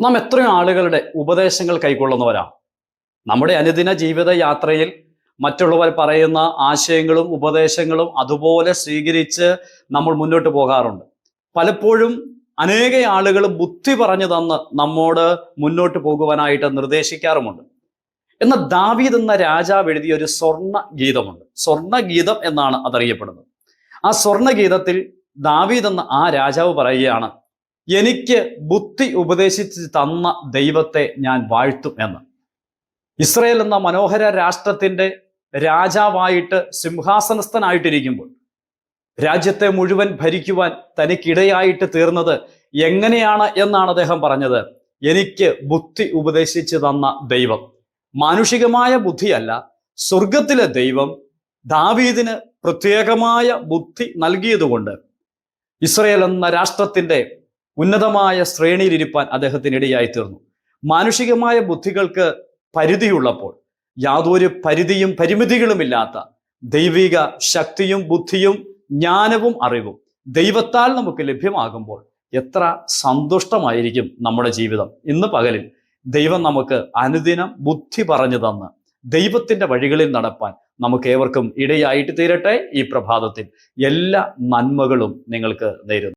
നാം എത്രയോ ആളുകളുടെ ഉപദേശങ്ങൾ കൈക്കൊള്ളുന്നവരാ. നമ്മുടെ അനുദിന ജീവിത യാത്രയിൽ മറ്റുള്ളവർ പറയുന്ന ആശയങ്ങളും ഉപദേശങ്ങളും അതുപോലെ സ്വീകരിച്ച് നമ്മൾ മുന്നോട്ട് പോകാറുണ്ട്. പലപ്പോഴും അനേക ആളുകൾ ബുദ്ധി പറഞ്ഞു തന്ന് നമ്മോട് മുന്നോട്ട് പോകുവാനായിട്ട് നിർദ്ദേശിക്കാറുമുണ്ട്. എന്നാൽ ദാവീദ് എന്ന രാജാവ് എഴുതിയ ഒരു സ്വർണ ഗീതമുണ്ട്. സ്വർണ ഗീതം എന്നാണ് അതറിയപ്പെടുന്നത്. ആ സ്വർണ ഗീതത്തിൽ ദാവീദ് എന്ന ആ രാജാവ് പറയുകയാണ് എനിക്ക് ബുദ്ധി ഉപദേശിച്ച് തന്ന ദൈവത്തെ ഞാൻ വാഴ്ത്തും എന്ന്. ഇസ്രയേൽ എന്ന മനോഹര രാഷ്ട്രത്തിന്റെ രാജാവായിട്ട് സിംഹാസനസ്ഥനായിട്ടിരിക്കുമ്പോൾ രാജ്യത്തെ മുഴുവൻ ഭരിക്കുവാൻ തനിക്കിടയായിട്ട് തീർന്നത് എങ്ങനെയാണ് എന്നാണ് അദ്ദേഹം പറഞ്ഞത്? എനിക്ക് ബുദ്ധി ഉപദേശിച്ചു തന്ന ദൈവം മാനുഷികമായ ബുദ്ധിയല്ല സ്വർഗത്തിലെ ദൈവം ദാവീദിന് പ്രത്യേകമായ ബുദ്ധി നൽകിയതുകൊണ്ട് ഇസ്രയേൽ എന്ന രാഷ്ട്രത്തിന്റെ ഉന്നതമായ ശ്രേണിയിലിരിപ്പാൻ അദ്ദേഹത്തിനിടയായി തീർന്നു മാനുഷികമായ ബുദ്ധികൾക്ക് പരിധിയുള്ളപ്പോൾ യാതൊരു പരിധിയും പരിമിതികളുമില്ലാത്ത ദൈവിക ശക്തിയും ബുദ്ധിയും ജ്ഞാനവും അറിവും ദൈവത്താൽ നമുക്ക് ലഭ്യമാകുമ്പോൾ എത്ര സന്തുഷ്ടമായിരിക്കും നമ്മുടെ ജീവിതം. ഇന്ന് പകലിൽ ദൈവം നമുക്ക് അനുദിനം ബുദ്ധി പറഞ്ഞു തന്ന് ദൈവത്തിന്റെ വഴികളിൽ നടപ്പാൻ നമുക്ക് ഏവർക്കും ഇടയായിട്ട് തീരട്ടെ ഈ പ്രഭാതത്തിൽ. എല്ലാ നന്മകളും നിങ്ങൾക്ക് നേരുന്നു.